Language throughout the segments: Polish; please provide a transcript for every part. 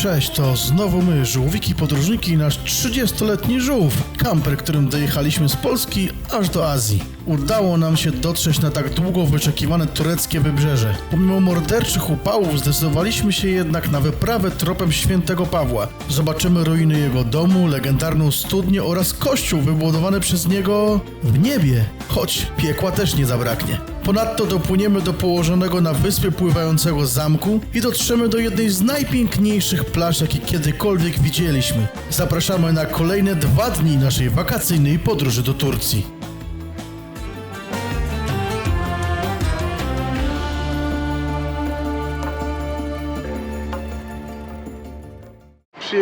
Cześć, to znowu my, żółwiki podróżniki i nasz 30-letni żółw, kamper, którym dojechaliśmy z Polski aż do Azji. Udało nam się dotrzeć na tak długo wyczekiwane tureckie wybrzeże. Pomimo morderczych upałów zdecydowaliśmy się jednak na wyprawę tropem świętego Pawła. Zobaczymy ruiny jego domu, legendarną studnię oraz kościół wybudowany przez niego w niebie, choć piekła też nie zabraknie. Ponadto dopłyniemy do położonego na wyspie pływającego zamku i dotrzemy do jednej z najpiękniejszych plaż, jakie kiedykolwiek widzieliśmy. Zapraszamy na kolejne dwa dni naszej wakacyjnej podróży do Turcji.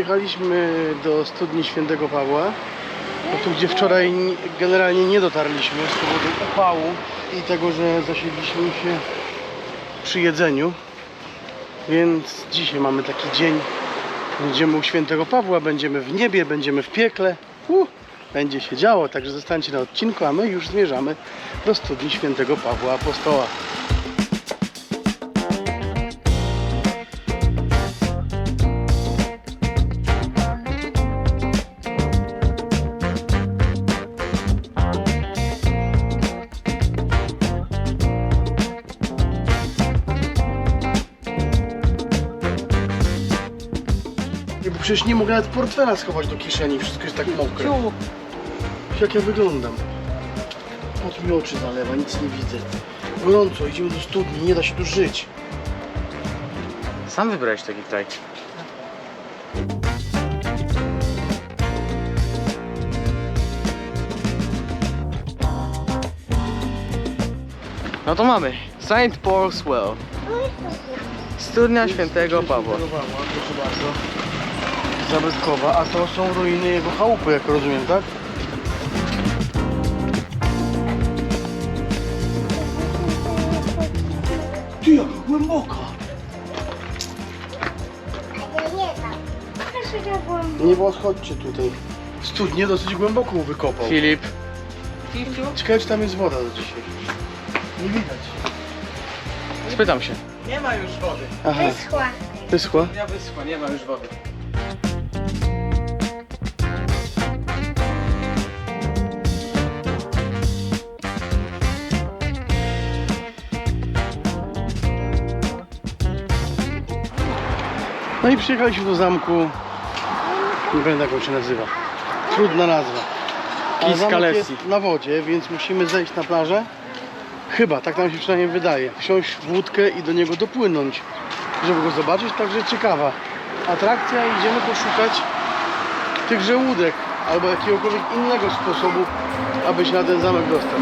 Przyjechaliśmy do studni Świętego Pawła, no tu gdzie wczoraj ni- generalnie nie dotarliśmy z powodu upału i tego, że zasiedliśmy się przy jedzeniu. Więc dzisiaj mamy taki dzień. Będziemy u Świętego Pawła, będziemy w niebie, będziemy w piekle. Uh, będzie się działo, także zostańcie na odcinku, a my już zmierzamy do studni Świętego Pawła Apostoła. Przecież nie mogę nawet portfela schować do kieszeni, wszystko jest tak mokre. Jak ja wyglądam? Pot mi oczy zalewa, nic nie widzę. Gorąco, idziemy do studni, nie da się tu żyć. Sam wybrałeś taki kraj. No to mamy St. Paul's Well. Studnia Świętego Pawła. Świętego Pawła, proszę bardzo. Zabytkowa, a to są ruiny jego chałupy, jak rozumiem, tak? Ty, jaka głęboka! Nie było, chodźcie tutaj. Studnie dosyć głęboko wykopał. Filip. Ciekawe, czy tam jest woda do dzisiaj. Nie widać. Spytam się. Nie ma już wody. Aha, Wyschła. wyschła. Ja wyschła, nie ma już wody. No i przyjechaliśmy do zamku. Nie pamiętam jak on się nazywa. Trudna nazwa. Ale zamek Kiskalesi. jest na wodzie, więc musimy zejść na plażę. Chyba, tak nam się przynajmniej wydaje. Wsiąść w łódkę i do niego dopłynąć, żeby go zobaczyć. Także ciekawa atrakcja. Idziemy poszukać tychże łódek albo jakiegokolwiek innego sposobu, aby się na ten zamek dostać.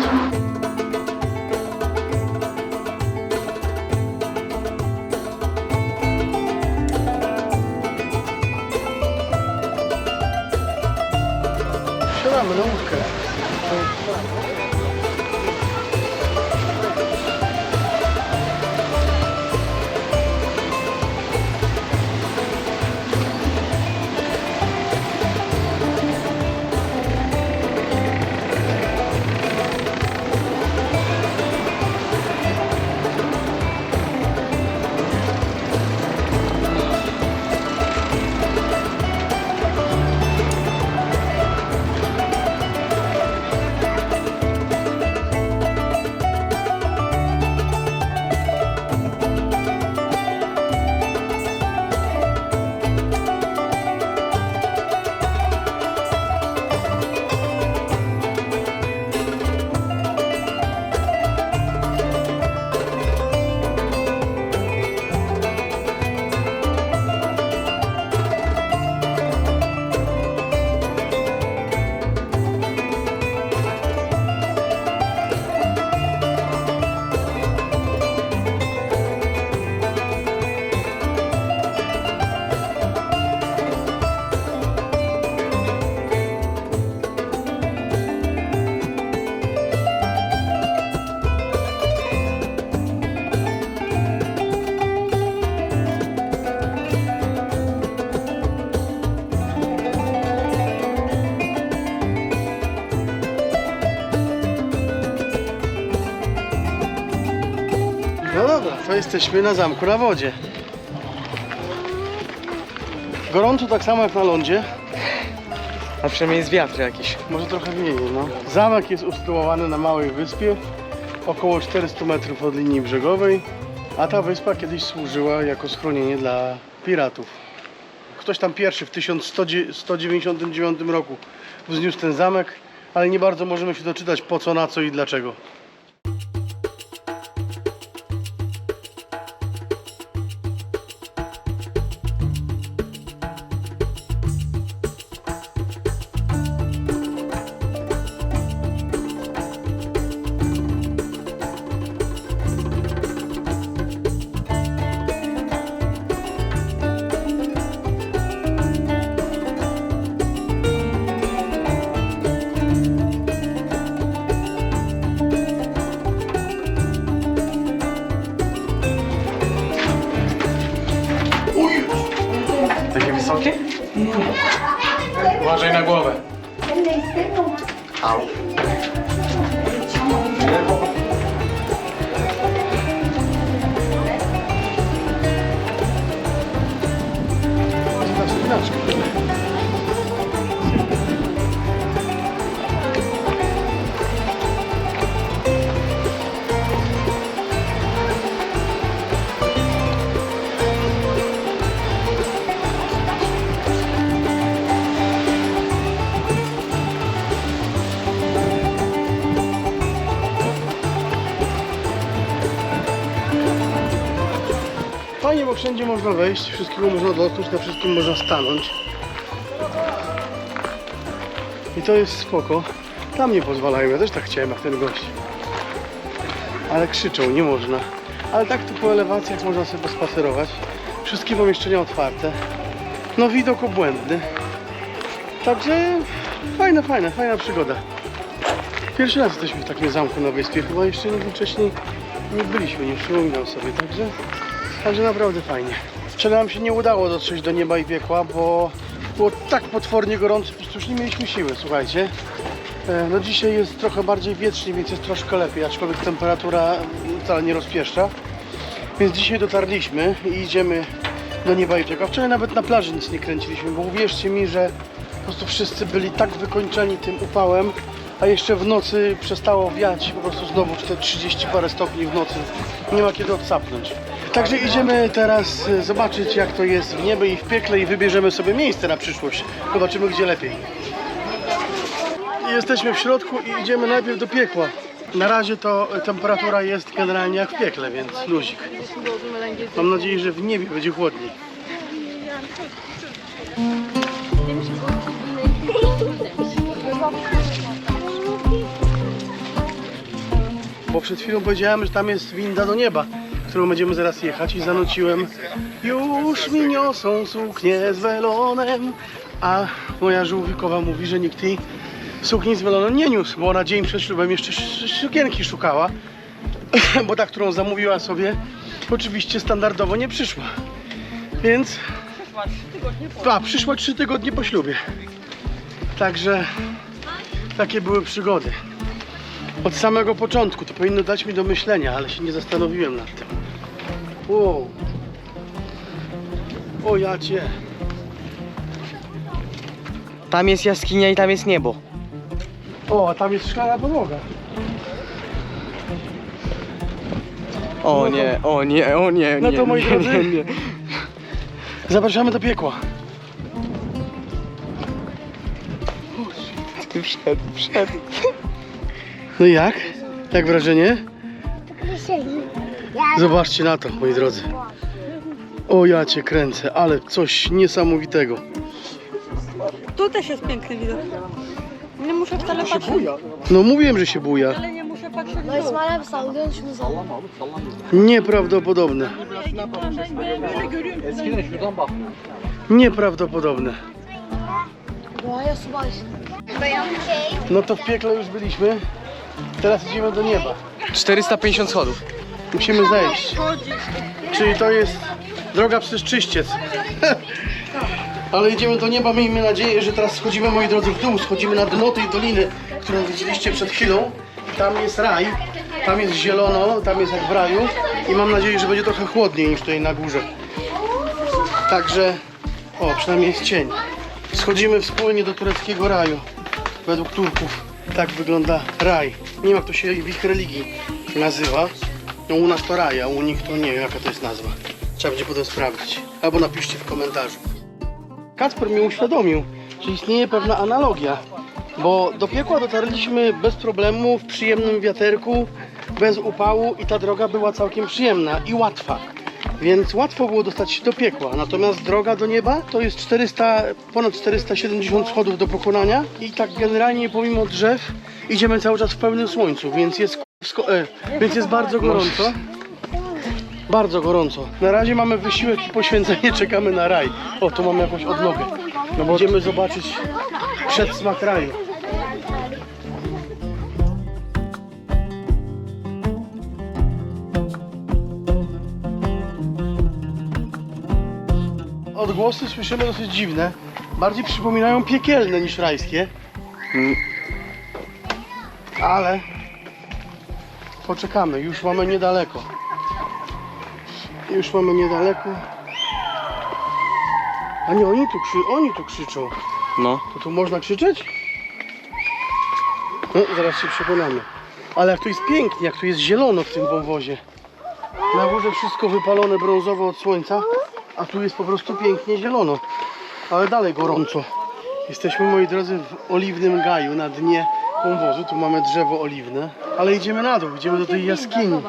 maluca. Jesteśmy na zamku na wodzie. Gorąco tak samo jak na lądzie. A przynajmniej jest wiatr jakiś. Może trochę wieje, no. Zamek jest usytuowany na małej wyspie, około 400 metrów od linii brzegowej, a ta wyspa kiedyś służyła jako schronienie dla piratów. Ktoś tam pierwszy w 1199 roku wzniósł ten zamek, ale nie bardzo możemy się doczytać po co, na co i dlaczego. out. Wszędzie można wejść, wszystkiego można dotknąć, na wszystkim można stanąć. I to jest spoko. Tam nie pozwalają, ja też tak chciałem jak ten gość. Ale krzyczą, nie można. Ale tak tu po elewacjach można sobie pospacerować. Wszystkie pomieszczenia otwarte. No widok obłędny. Także fajna, fajna, fajna przygoda. Pierwszy raz jesteśmy w takim zamku na wyspie. Chyba jeszcze nigdy wcześniej nie byliśmy, nie przypominam sobie. Także Także naprawdę fajnie. Wczoraj się nie udało dotrzeć do nieba i piekła, bo było tak potwornie gorąco, po prostu już nie mieliśmy siły, słuchajcie. E, No dzisiaj jest trochę bardziej wietrznie, więc jest troszkę lepiej, aczkolwiek temperatura wcale nie rozpieszcza. Więc dzisiaj dotarliśmy i idziemy do nieba i piekła. Wczoraj nawet na plaży nic nie kręciliśmy, bo uwierzcie mi, że po prostu wszyscy byli tak wykończeni tym upałem, a jeszcze w nocy przestało wiać, po prostu znowu te 30 parę stopni w nocy. Nie ma kiedy odsapnąć. Także idziemy teraz e, zobaczyć jak to jest w niebie i w piekle i wybierzemy sobie miejsce na przyszłość. Zobaczymy gdzie lepiej. Jesteśmy w środku i idziemy najpierw do piekła. Na razie to temperatura jest generalnie jak w piekle, więc luzik. Mam nadzieję, że w niebie będzie chłodniej. Bo przed chwilą powiedziałem, że tam jest winda do nieba, którą będziemy zaraz jechać i zanuciłem. Już mi niosą suknie z welonem. A moja żółwikowa mówi, że nikt jej sukni z welonem nie niósł, bo ona dzień przed ślubem jeszcze sz- sukienki szukała. Bo ta, którą zamówiła sobie oczywiście standardowo nie przyszła. Więc a, przyszła trzy tygodnie po ślubie. Także takie były przygody. Od samego początku. To powinno dać mi do myślenia, ale się nie zastanowiłem nad tym. Wow. O ja cię. Tam jest jaskinia i tam jest niebo. O, a tam jest szklana podłoga. O nie, o nie, o nie, No nie, to moi nie, drodzy. nie, nie. Zapraszamy do piekła. Wszedł, wszedł. No i jak? Jak wrażenie? Zobaczcie na to, moi drodzy. O ja cię kręcę, ale coś niesamowitego. Tu też jest piękny widok. Nie muszę wcale patrzeć, No mówiłem, że się buja. ale nie muszę patrzeć No i w dół. smalem saldın şunu salla. Nieprawdopodobne. Nieprawdopodobne. Doğaya su başladı. No to w piekle już byliśmy. Teraz idziemy do nieba. 450 schodów. Musimy zejść. Czyli to jest droga przez czyściec. Ale idziemy do nieba, miejmy nadzieję, że teraz schodzimy, moi drodzy, w dół. Schodzimy na dno tej doliny, którą widzieliście przed chwilą. Tam jest raj, tam jest zielono, tam jest jak w raju. I mam nadzieję, że będzie trochę chłodniej niż tutaj na górze. Także O, przynajmniej jest cień. Schodzimy wspólnie do tureckiego raju. Według Turków tak wygląda raj. Nie wiem jak to się w ich religii nazywa. No u nas to raj, a u nich to nie wiem jaka to jest nazwa. Trzeba będzie potem sprawdzić. Albo napiszcie w komentarzu. Kacper mi uświadomił, że istnieje pewna analogia. Bo do piekła dotarliśmy bez problemu, w przyjemnym wiaterku, bez upału i ta droga była całkiem przyjemna i łatwa. Więc łatwo było dostać się do piekła. Natomiast droga do nieba to jest 400, ponad 470 schodów do pokonania i tak generalnie pomimo drzew idziemy cały czas w pełnym słońcu, więc jest, sko- e, więc jest bardzo gorąco. Bardzo gorąco. Na razie mamy wysiłek i poświęcenie, czekamy na raj. O, tu mamy jakąś odnogę. No bo idziemy zobaczyć przedsmak raju. Odgłosy słyszymy dosyć dziwne. Bardziej przypominają piekielne niż rajskie. Ale poczekamy, już mamy niedaleko. Już mamy niedaleko. A nie, oni tu, krzy oni tu krzyczą. No. To tu można krzyczeć? No, zaraz się przekonamy. Ale jak tu jest pięknie, jak tu jest zielono w tym wąwozie. Na górze wszystko wypalone brązowo od słońca, a tu jest po prostu pięknie zielono. Ale dalej gorąco. Jesteśmy, moi drodzy, w oliwnym gaju na dnie wąwozu. Tu mamy drzewo oliwne. Ale idziemy na dół, idziemy do tej jaskini.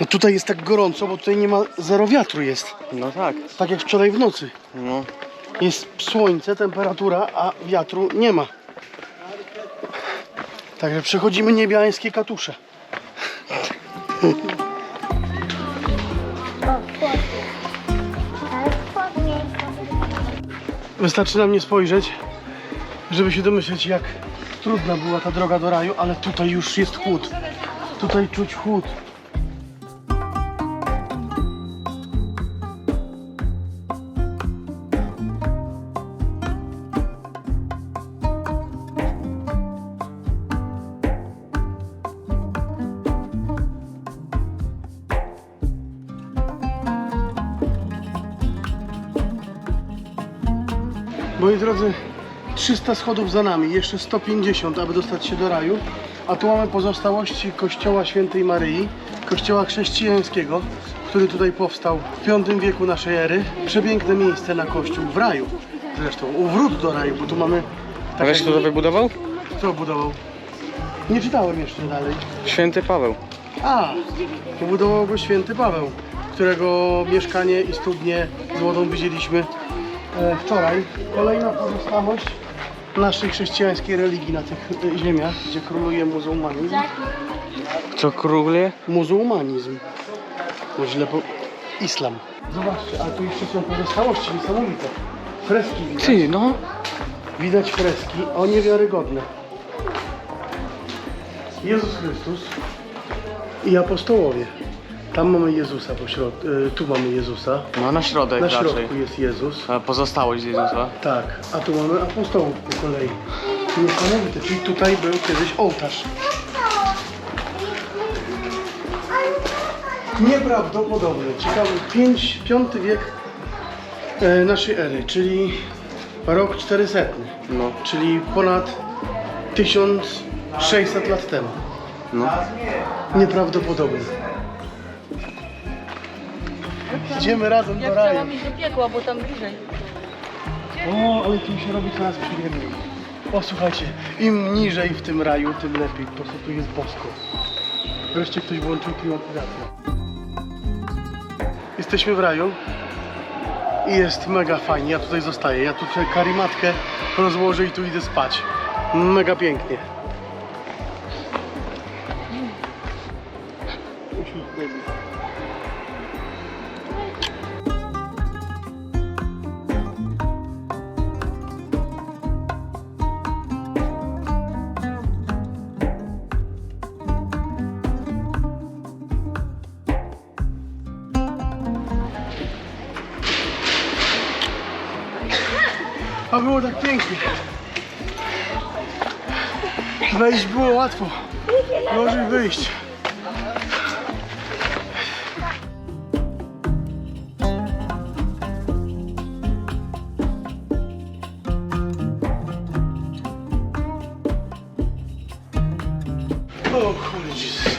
No tutaj jest tak gorąco, bo tutaj nie ma, zero wiatru jest. No tak. Tak jak wczoraj w nocy. No. Jest słońce, temperatura, a wiatru nie ma. Także przechodzimy niebiańskie katusze. Wystarczy na mnie spojrzeć, żeby się domyśleć, jak trudna była ta droga do raju, ale tutaj już jest chłód. Tutaj czuć chłód. 300 schodów za nami, jeszcze 150, aby dostać się do raju. A tu mamy pozostałości kościoła świętej Maryi, kościoła chrześcijańskiego, który tutaj powstał w V wieku naszej ery. Przepiękne miejsce na kościół w raju. Zresztą, u wrót do raju, bo tu mamy... A wiesz kto to wybudował? Kto budował? Nie czytałem jeszcze dalej. Święty Paweł. A, pobudował go święty Paweł, którego mieszkanie i studnie z wodą widzieliśmy e, wczoraj. Kolejna pozostałość naszej chrześcijańskiej religii na tych e, ziemiach, gdzie króluje muzułmanizm. Co króluje? Muzułmanizm. Bo źle po... Islam. Zobaczcie, a tu jeszcze są pozostałości niesamowite. Freski widać. Ty, no. Widać freski, o niewiarygodne. Jezus Chrystus i apostołowie. Tam mamy Jezusa pośrodku, tu mamy Jezusa. No na środek Na raczej. środku jest Jezus. A pozostałość Jezusa. Tak, a tu mamy apostołów po kolei. Niesamowite, czyli tutaj był kiedyś ołtarz. Nieprawdopodobne, ciekawy, 5, 5 wiek e, naszej ery, czyli rok 400, No. czyli ponad 1600 lat temu. No. Nieprawdopodobne. Idziemy razem do raju. iść do piekła, bo tam bliżej. O, ale tu się robi coraz przyjemniej. O, słuchajcie, im niżej w tym raju, tym lepiej. Po prostu tu jest bosko. Wreszcie ktoś włączył klimatyzację. Jesteśmy w raju i jest mega fajnie. Ja tutaj zostaję. Ja tu sobie karimatkę rozłożę i tu idę spać. Mega pięknie. A było tak pięknie. Wejść było łatwo. Gorzej wyjść. O holy Jesus.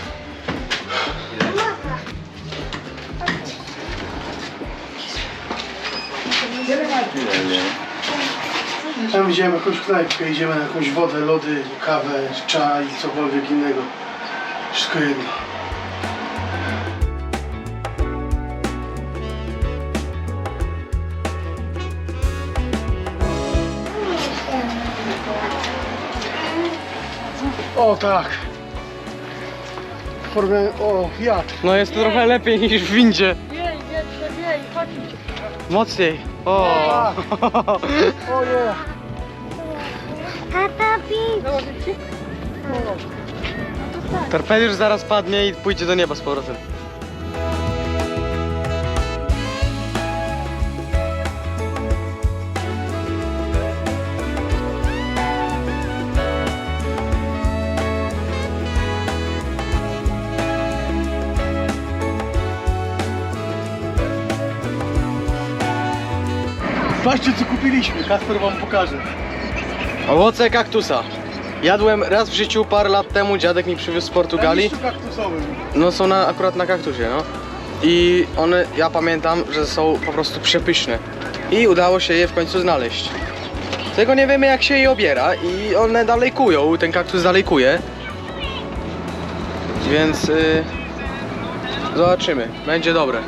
Nie. Tam idziemy jakąś knajpkę, idziemy na jakąś wodę, lody, kawę, czaj, cokolwiek innego. Wszystko jedno. O tak. W formie, o wiatr. No jest to trochę lepiej niż w windzie. Wiej, wietrze, wiej, chodź. Mocniej. O. O nie. Tata, pi. Założyć ci? Torpediusz zaraz padnie i pójdzie do nieba z powrotem. Patrzcie co kupiliśmy, Kasper wam pokaże. Owoce kaktusa. Jadłem raz w życiu parę lat temu, dziadek mi przywiózł z Portugalii. Na kaktusowym. No są na, akurat na kaktusie, no. I one, ja pamiętam, że są po prostu przepyszne. I udało się je w końcu znaleźć. Tylko nie wiemy jak się je obiera i one dalej kują, ten kaktus dalej kuje. Więc y, zobaczymy, będzie dobre.